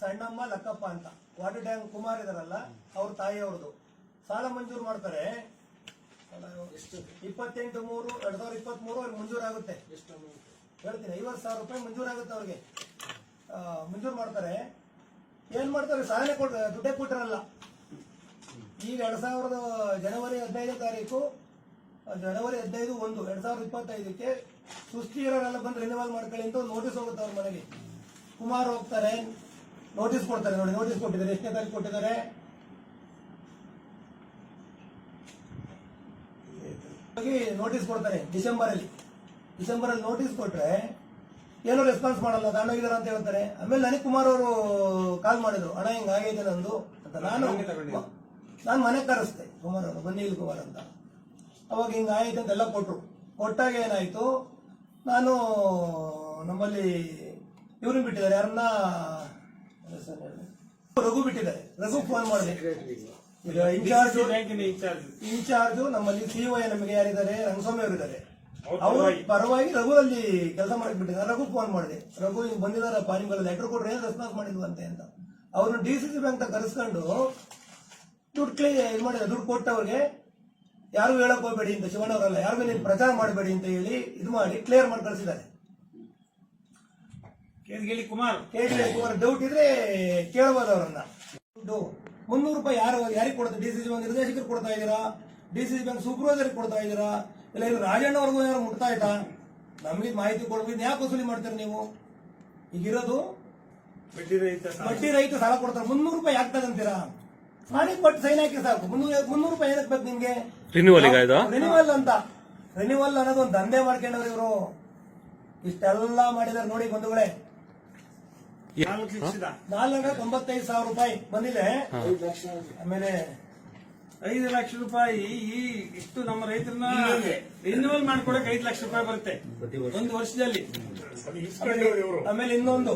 ಸಣ್ಣಮ್ಮ ಲಕ್ಕಪ್ಪ ಅಂತ. Water tank Kumar ಇದಾರಲ್ಲ, ಅವ್ರ ತಾಯಿಯವ್ರದ್ದು ಸಾಲ ಮಂಜೂರು ಮಾಡ್ತಾರೆ. ಇಪ್ಪತ್ತೆಂಟು ಮೂರು, ಎರಡ್ ಸಾವಿರದ ಇಪ್ಪತ್ತ್ ಮೂರು ಅವ್ರಿಗೆ ಮಂಜೂರಾಗುತ್ತೆ ಹೇಳ್ತೀನಿ, ಐವತ್ತು ಸಾವಿರ ರೂಪಾಯಿ ಮಂಜೂರಾಗುತ್ತೆ ಅವ್ರಿಗೆ. ಮಂಜೂರು ಮಾಡ್ತಾರೆ. ಏನ್ ಮಾಡ್ತಾರೆ, ಸಾಲನೆ ಕೊಡ್, ದುಡ್ಡೇ ಕೊಟ್ಟಿರಲ್ಲ. ಈಗ ಎರಡ್ ಸಾವಿರದ ಜನವರಿ ಹದಿನೈದು ತಾರೀಕು, ಜನವರಿ ಹದಿನೈದು ಒಂದು, ಎರಡ್ ಸಾವಿರದ ಇಪ್ಪತ್ತೈದಕ್ಕೆ ಸುಸ್ತಿ ಇರೋರೆಲ್ಲ ಬಂದು ರಿನಿವಲ್ ಮಾಡ್ಕೊಳ್ಳಿ ಅಂತ ನೋಟಿಸ್ ಹೋಗುತ್ತೆ ಅವ್ರ ಮನೆಗೆ. ಕುಮಾರ್ ಹೋಗ್ತಾರೆ. ನೋಟಿಸ್ ಕೊಡ್ತಾರೆ ನೋಡಿ ನೋಟಿಸ್ ಕೊಟ್ಟಿದ್ದಾರೆ. ಎಷ್ಟನೇ ತಾರೀಕು ಕೊಟ್ಟಿದ್ದಾರೆ? ನೋಟಿಸ್ ಕೊಡ್ತಾರೆ ಡಿಸೆಂಬರ್ ಅಲ್ಲಿ ಡಿಸೆಂಬರ್ ಅಲ್ಲಿ ನೋಟಿಸ್ ಕೊಟ್ರೆ ಏನೋ ರೆಸ್ಪಾನ್ಸ್ ಮಾಡಲ್ಲ ತಗೊಂಡೋಗಿದಾರ ಅಂತ ಹೇಳ್ತಾರೆ. ಆಮೇಲೆ ನನಗೆ ಕುಮಾರ್ ಅವರು ಕಾಲ್ ಮಾಡಿದ್ರು. ಹಣ ಹಿಂಗ ಆಗೈತೆ ನಂದು ಅಂತ. ನಾನು ನಾನು ಮನೆ ಕರೆಸ್ತೆ ಕುಮಾರ್ ಅವರು ಬನ್ನಿ ಇಲ್ಲಿ ಕುಮಾರ್ ಅಂತ. ಅವಾಗ ಹಿಂಗ ಆಯ್ತು ಅಂತೆಲ್ಲ ಕೊಟ್ರು. ಕೊಟ್ಟಾಗ ಏನಾಯ್ತು? ನಾನು ನಮ್ಮಲ್ಲಿ ಇವ್ರನ್ನ ಬಿಟ್ಟಿದ್ದಾರೆ. ಯಾರನ್ನ. ರಘು ಬಿಟ್ಟಿದ್ದಾರೆ ರಘು ಫೋನ್ ಮಾಡಿದೆ ಇನ್ಚಾರ್ಜ್ ಇನ್ಚಾರ್ಜ್ ನಮ್ಮಲ್ಲಿ ಸಿಒ ನಮಗೆ ಯಾರಿದ್ದಾರೆ? ರಂಗಸ್ವಾಮಿ ಅವರಿದ್ದಾರೆ. ಅವ್ರ ಅವರು ಪರವಾಗಿ. ರಘು ಅಲ್ಲಿ ಕೆಲಸ ಮಾಡಕ್ ಬಿಟ್ಟಿದ್ದಾರೆ. ರಘು ಫೋನ್ ಮಾಡಿದೆ ರಘು ಹಿಂಗ್ ಬಂದಿದಾರಪ್ಪ ನಿಮ್ಗೆ ಲೆಟರ್ ಕೊಟ್ಟರೆ ಏನು ರೆಸ್ಪಾನ್ಸ್ ಮಾಡಿದ್ವಂತೆ ಅಂತ. ಅವ್ರನ್ನ ಡಿ ಸಿ ಸಿ ಬ್ಯಾಂಕ್ ಕರೆಸ್ಕೊಂಡು ದುಡ್ಡು ಕ್ಲೇ ಇದು ಮಾಡಿದ ದುಡ್ಡು ಕೊಟ್ಟವ್ರಿಗೆ ಯಾರು ಹೇಳಕ್ ಹೋಗ್ಬೇಡಿ ಅಂತ ಶಿವಣ್ಣವರಲ್ಲ ಯಾರು ನೀನು ಪ್ರಚಾರ ಮಾಡಬೇಡಿ ಅಂತ ಹೇಳಿ ಇದು ಮಾಡಿ ಕ್ಲಿಯರ್ ಮಾಡಿ ಕಳಿಸಿದ್ದಾರೆ. ಕೇಳಿ Kumar. K D Kumar doubt ಇದ್ರೆ ಕೇಳಬಹುದು ಅವರನ್ನ. ಮುನ್ನೂರು ರೂಪಾಯಿ ಯಾರು ಯಾರಿಗೆ ಕೊಡುತ್ತೆ? ಡಿ ಸಿ ಸಿ ಬ್ಯಾಂಕ್ ನಿರ್ದೇಶಕರು ಕೊಡ್ತಾ ಇದ್ದೀರಾ? D C C bank supervisor ಕೊಡ್ತಾ ಇದ್ದೀರಾ? ಇಲ್ಲ ಇಲ್ಲಿ ರಾಜಣ್ಣ ಅವ್ರಿಗೂ ಯಾರು ಮುಟ್ತಾ ಆಯ್ತಾ ನಮಗೆ ಮಾಹಿತಿ ಕೊಡ್ಬೇಕು. ಯಾಕೆ ವಸೂಲಿ ಮಾಡ್ತೀರಿ ನೀವು? ಈಗಿರೋದು ಬಡ್ಡಿ ರೈತ ಸಾಲ. ಬಡ್ಡಿ ರೈತ ಸಾಲ ಕೊಡ್ತಾರೆ. ಮುನ್ನೂರು ರೂಪಾಯಿ ಆಗ್ತದೆ ಅಂತೀರಾ? ಮಾಡಿ ಕೊಟ್ಟು ಸೈನ್ ಹಾಕಿ ಸಾಕು. ಮುನ್ನೂರು ಮುನ್ನೂರು ರೂಪಾಯಿ ಏನಕ್ಕೆ ಬೇಕು ನಿಮ್ಗೆ? ರಿನ್ಯೂವಲ್ ಈಗ ರಿನಿವಲ್ ಅಂತ. ರಿನಿವಲ್ ಅನ್ನೋದು ಒಂದು ದಂಧೆ ಮಾಡ್ಕೊಂಡವ್ರು ಇವರು. ಇಷ್ಟೆಲ್ಲ ಮಾಡಿದಾರೆ ನೋಡಿ ಬಂಧುಗಳೇ. ನಾಲ್ಕು ತೊಂಬತ್ತೈದು ಸಾವಿರ ರೂಪಾಯಿ. ಬಂದಿದೆ ಆಮೇಲೆ ಐದು ಲಕ್ಷ ರೂಪಾಯಿ ಈ ಇಷ್ಟು ನಮ್ಮ ರೈತರನ್ನ ರಿನ್ಯೂವಲ್ ಮಾಡ್ಕೊಡಕ್ ಐದು ಲಕ್ಷ ರೂಪಾಯಿ ಬರುತ್ತೆ. ಒಂದು ವರ್ಷದಲ್ಲಿ. ಆಮೇಲೆ ಇನ್ನೊಂದು.